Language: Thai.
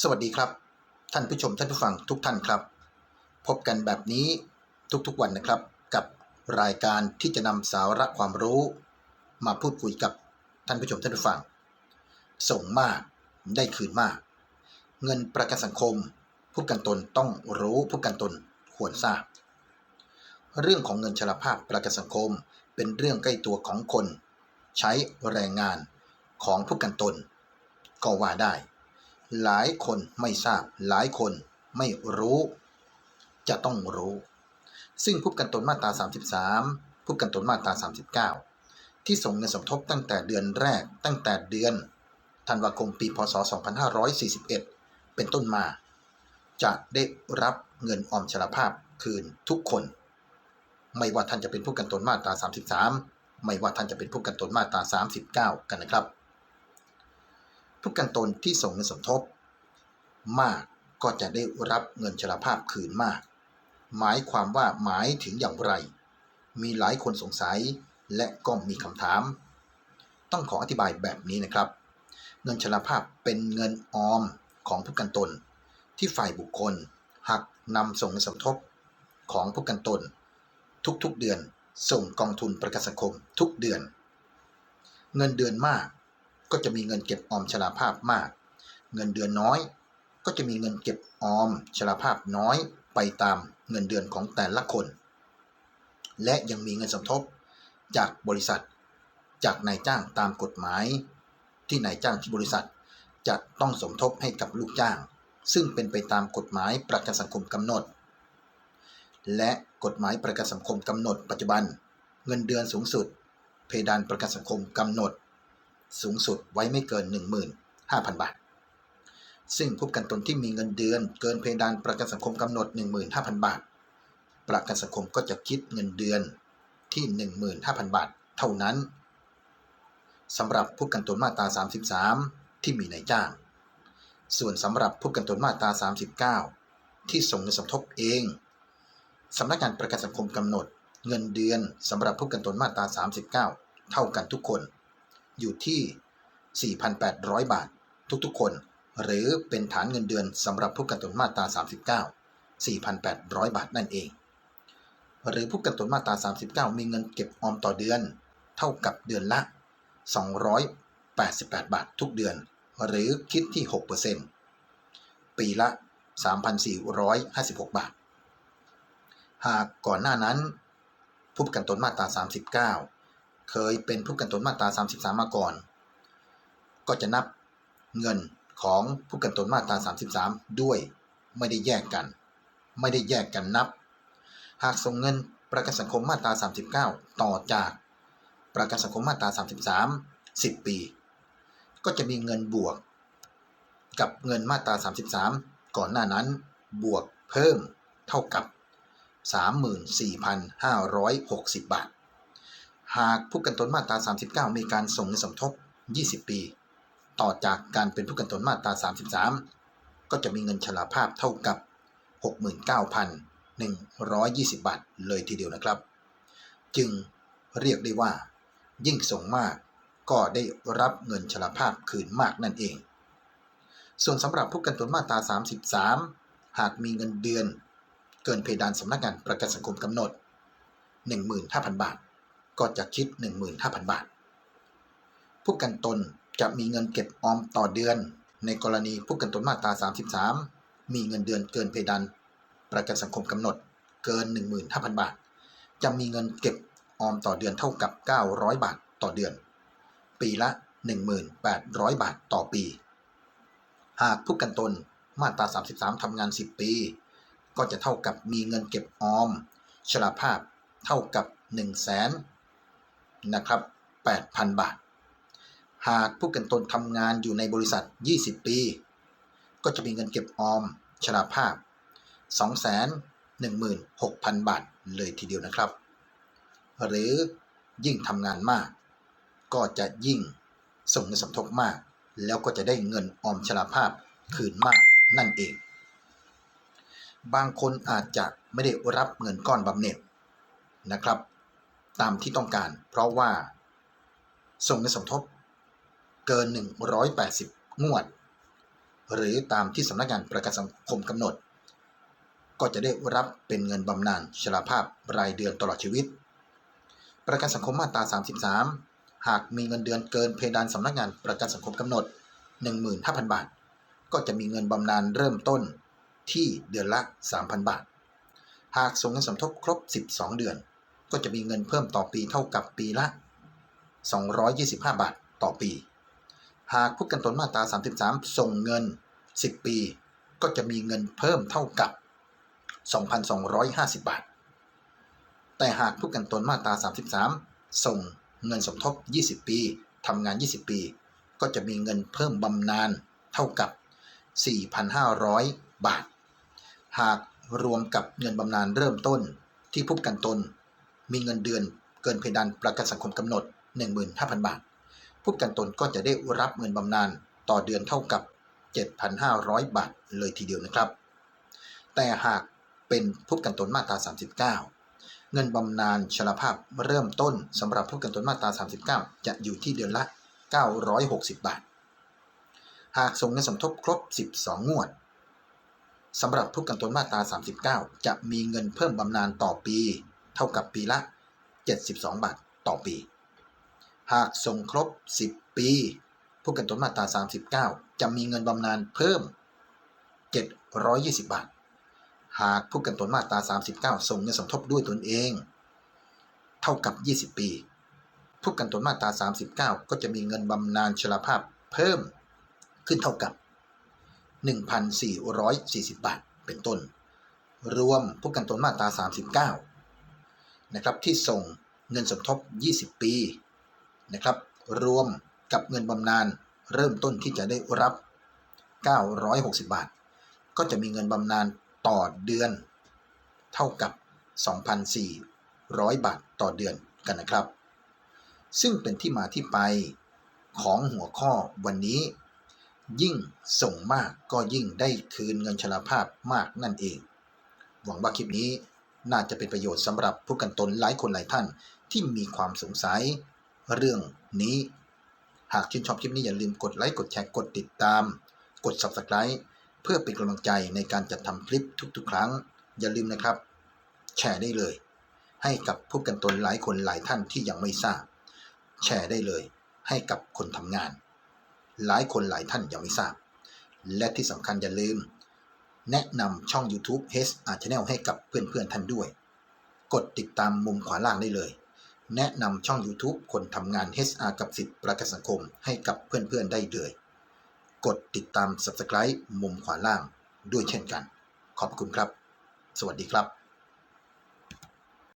สวัสดีครับ ท่านผู้ชมท่านผู้ฟังทุกท่านครับ พบกันแบบนี้ทุกๆวันนะครับ กับรายการที่จะนำสาระความรู้ มาพูดคุยกับท่านผู้ชมท่านผู้ฟัง ส่งมากได้คืนมาก เงินประกันสังคม ผู้กันตนต้องรู้ผู้กันตนควรทราบ เรื่องของเงินชราภาพประกันสังคมเป็นเรื่องใกล้ตัวของคน ใช้แรงงานของผู้กันตน ก็ว่าได้ หลายคนไม่ทราบ หลายคนไม่รู้ จะต้องรู้ ซึ่งผู้กันตนมาตรา 33ผู้กันตนมาตรา39 ที่ส่งเงินสมทบตั้งแต่เดือนแรกตั้งแต่เดือนธันวาคมปีพศ 2541 เป็นต้นมา จะได้รับเงินออมชราภาพคืนทุกคน ไม่ว่าท่านจะเป็นผู้กันตนมาตรา 33 ไม่ว่าท่านจะเป็นผู้กันตนมาตรา 39 กันนะครับ ผู้ประกันตนที่ส่งเงินสมทบ มากก็จะได้รับเงินชราภาพคืนมาก หมายความว่าหมายถึงอย่างไร มีหลายคนสงสัยและก็มีคำถาม ต้องขออธิบายแบบนี้นะครับ เงินชราภาพเป็นเงินออมของผู้ประกันตน ที่ฝ่ายบุคคลหักนำส่งเงินสมทบของผู้ประกันตน ทุกๆเดือนส่งกองทุนประกันสังคมทุกเดือน เงินเดือนมาก ก็จะมีเงินเก็บออมชราภาพมาก เงินเดือนน้อย ก็จะมีเงินเก็บออมชราภาพน้อยไปตามเงินเดือนของแต่ละคน และยังมีเงินสมทบจากบริษัท จากนายจ้างตามกฎหมาย ที่นายจ้างที่บริษัท จะต้องสมทบให้กับลูกจ้าง ซึ่งเป็นไปตามกฎหมายประกันสังคมกำหนด และกฎหมายประกันสังคมกำหนดปัจจุบัน เงินเดือนสูงสุด เพดานประกันสังคมกำหนด สูงสุดไว้ไม่เกิน 15,000 บาท ซึ่งผู้ประกันตนที่มีเงินเดือน เกินเพดานประกันสังคมกำหนด 15,000 บาท ประกันสังคมก็จะคิดเงินเดือนที่ 15,000 บาท เท่านั้นสำหรับผู้ประกันตนมาตรา 33 ที่มีนายจ้าง ส่วนสำหรับผู้ประกันตนมาตรา 39 ที่ส่งเงินสมทบเองสำนักงานประกันสังคมกำหนด เงินเดือนสำหรับผู้ประกันตนมาตรา 39 เท่ากันทุกคน อยู่ที่ 4,800 บาท ทุกๆ คน หรือเป็นฐานเงินเดือนสำหรับผู้กันตนมาตรา 39 4,800 บาทนั่นเอง หรือผู้กันตนมาตรา 39 มีเงินเก็บออมต่อเดือน เท่ากับเดือนละ 288 บาททุกเดือน หรือคิดที่ 6%ปีละ 3,456 บาท หากก่อนหน้านั้นผู้ประกันตนมาตรา 39 เคยเป็นผู้กันตนมาตรา 33 มาก่อน ก็จะนับเงินของผู้กันตนมาตรา 33 ด้วยไม่ได้แยกกัน ไม่ได้แยกกันนับ หากส่งเงินประกันสังคมมาตรา 39 ต่อจากประกันสังคมมาตรา 33 10 ปี ก็จะมีเงินบวก กับเงินมาตรา 33 ก่อนหน้านั้นบวกเพิ่มเท่ากับ 34,560 บาท หากผู้กันตนมาตรา 39 มีการส่งเงินสมทบ 20 ปี ต่อจากการเป็นผู้กันตนมาตรา 33 ก็จะมีเงินชราภาพเท่ากับ 69,120 บาทเลยทีเดียวนะครับ จึงเรียกได้ว่า ยิ่งส่งมากก็ได้รับเงินชราภาพคืนมากนั่นเอง ส่วนสำหรับผู้กันตนมาตรา 33 หากมีเงินเดือน เกินเพดานสำนักงานประกันสังคมกำหนด 15,000 บาท ก็จะคิด 15,000 บาท ผู้กันตนจะมีเงินเก็บออมต่อเดือน ในกรณีผู้กันตนมาตรา 33 มีเงินเดือนเกินเพดานประกันสังคมกำหนดเกิน 15,000 บาท จะมีเงินเก็บออมต่อเดือนเท่ากับ 900 บาทต่อเดือน ปีละ 1,800 บาทต่อปี หากผู้กันตนมาตรา 33 ทำงาน 10 ปี ก็จะเท่ากับมีเงินเก็บออมชราภาพเท่ากับ 1 0 0 0 0แส นะครับ 8,000 บาท หากผู้ประกันตนทำงานอยู่ในบริษัท 20 ปี ก็จะมีเงินเก็บออมชราภาพ 216,000 บาทเลยทีเดียวนะครับ หรือยิ่งทำงานมาก ก็จะยิ่งส่งเงินสมทบมาก แล้วก็จะได้เงินออมชราภาพคืนมากนั่นเอง บางคนอาจจะไม่ได้รับเงินก้อนบำเหน็จนะครับ ตามที่ต้องการ เพราะว่า ส่งเงินสมทบ เกิน 180 งวด หรือตามที่สำนักงานประกันสังคมกำหนด ก็จะได้รับเป็นเงินบำนาญชราภาพรายเดือนตลอดชีวิต ประกันสังคมมาตรา 33 หากมีเงินเดือนเกินเพดานสำนักงานประกันสังคมกำหนด 15,000 บาท ก็จะมีเงินบำนาญเริ่มต้นที่เดือนละ 3,000 บาท หากส่งเงินสมทบครบ 12 เดือน ก็จะมีเงินเพิ่มต่อปีเท่ากับปีละ 225 บาทต่อปี หากผู้กันตนมาตรา 33 ส่งเงิน 10 ปี ก็จะมีเงินเพิ่มเท่ากับ 2,250 บาท แต่หากผู้กันตนมาตรา 33 ส่งเงินสมทบ 20 ปีทำงาน 20 ปี ก็จะมีเงินเพิ่มบำนาญเท่ากับ 4,500 บาท หากรวมกับเงินบำนาญเริ่มต้นที่ผู้ประกันตน มีเงินเดือนเกินเพดานประกันสังคมกำหนด 15,000 บาท ผู้ประกันตนก็จะได้รับเงินบำนาญต่อเดือนเท่ากับ 7,500 บาทเลยทีเดียวนะครับ แต่หากเป็นผู้ประกันตนมาตรา 39 เงินบำนาญชราภาพเริ่มต้นสำหรับผู้ประกันตนมาตรา 39 จะอยู่ที่เดือนละ 960 บาท หากส่งเงินสมทบครบ 12 งวดสำหรับผู้ประกันตนมาตรา 39 จะมีเงินเพิ่มบำนาญต่อปี เท่ากับปีละ 72 บาทต่อปี หากส่งครบ 10 ปีผู้กันตนมาตรา 39 จะมีเงินบำนาญเพิ่ม 720 บาท หากผู้กันตนมาตรา 39 ส่งเงินสมทบด้วยตนเอง เท่ากับ 20 ปีผู้กันตนมาตรา 39 ก็จะมีเงินบำนาญชราภาพเพิ่มขึ้นเท่ากับ 1,440 บาท เป็นต้น รวมผู้กันตนมาตรา 39 นะครับที่ส่งเงินสมทบ 20 ปีนะครับรวมกับเงินบำนาญเริ่มต้นที่จะได้รับ 960 บาท ก็จะมีเงินบำนาญต่อเดือน เท่ากับ 2,400 บาทต่อเดือนกันนะครับ ซึ่งเป็นที่มาที่ไปของหัวข้อวันนี้ ยิ่งส่งมากก็ยิ่งได้คืนเงินชราภาพมากนั่นเอง หวังว่าคลิปนี้ น่าจะเป็นประโยชน์สำหรับผู้กันตนหลายคนหลายท่านที่มีความสงสัยเรื่องนี้ หากชื่นชอบคลิปนี้อย่าลืมกดไลค์กดแชร์กดติดตาม กด Subscribe เพื่อเป็นกำลังใจในการจัดทำคลิปทุกๆ ครั้ง อย่าลืมนะครับ แชร์ได้เลย ให้กับผู้กันตนหลายคนหลายท่านที่ยังไม่ทราบ แชร์ได้เลย ให้กับคนทำงาน หลายคนหลายท่านยังไม่ทราบ และที่สำคัญอย่าลืม แนะนำช่อง YouTube h r Channel ให้กับเพื่อนๆท่านด้วย กดติดตามมุมขวาล่างได้เลย แนะนำช่อง YouTube คนทำงาน HR กับสิทธิประกันสังคมให้กับเพื่อนๆได้เลยกดติดตาม Subscribe มุมขวาล่างด้วยเช่นกัน ขอบคุณครับ สวัสดีครับ